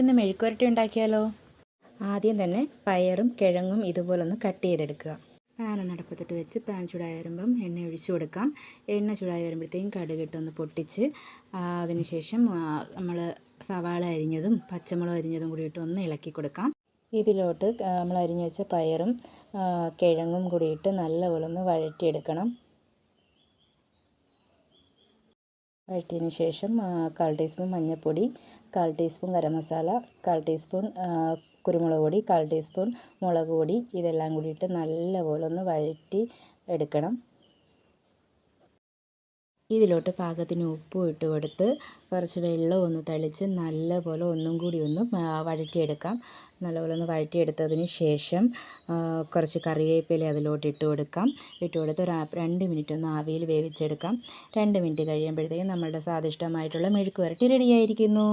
ഇന്ന് മെഴുക്കുരട്ടി ഉണ്ടാക്കിയാലോ? ആദ്യം തന്നെ പയറും കിഴങ്ങും ഇതുപോലൊന്ന് കട്ട് ചെയ്തെടുക്കുക. പാനൊന്ന് അടുപ്പത്തിട്ട് വെച്ച് പാൻ ചൂടായി വരുമ്പം എണ്ണ ഒഴിച്ചു കൊടുക്കാം. എണ്ണ ചൂടായി വരുമ്പോഴത്തേക്കും കടുകിട്ടൊന്ന് പൊട്ടിച്ച് അതിനുശേഷം നമ്മൾ സവാള അരിഞ്ഞതും പച്ചമുളക് അരിഞ്ഞതും കൂടി ഇട്ട് ഒന്ന് ഇളക്കി കൊടുക്കാം. ഇതിലോട്ട് നമ്മൾ അരിഞ്ഞു വെച്ച പയറും കിഴങ്ങും കൂടിയിട്ട് നല്ലപോലെ ഒന്ന് വഴറ്റിയെടുക്കണം. വഴറ്റിയതിന് ശേഷം കാൽ ടീസ്പൂൺ മഞ്ഞൾപ്പൊടി കാൽ ടീസ്പൂൺ ഗരം മസാല കാൽ ടീസ്പൂൺ കുരുമുളക് പൊടി കാൽ ടീസ്പൂൺ മുളക് പൊടി ഇതെല്ലാം കൂടിയിട്ട് നല്ലപോലെ ഒന്ന് വഴറ്റി എടുക്കണം. ഇതിലോട്ട് പാകത്തിന് ഉപ്പും ഇട്ട് കൊടുത്ത് കുറച്ച് വെള്ളം ഒന്ന് തളിച്ച് നല്ലപോലെ ഒന്നും കൂടി ഒന്ന് വഴറ്റിയെടുക്കാം. നല്ലപോലെ ഒന്ന് വഴറ്റിയെടുത്തതിന് ശേഷം കുറച്ച് കറിവേപ്പില അതിലോട്ട് ഇട്ട് കൊടുക്കാം. ഇട്ട് കൊടുത്ത് ഒരു രണ്ട് മിനിറ്റ് ഒന്ന് ആവിയിൽ വേവിച്ചെടുക്കാം. രണ്ട് മിനിറ്റ് കഴിയുമ്പോഴത്തേക്കും നമ്മളുടെ സ്വാദിഷ്ടമായിട്ടുള്ള മെഴുക്ക് വരട്ടി റെഡിയായിരിക്കുന്നു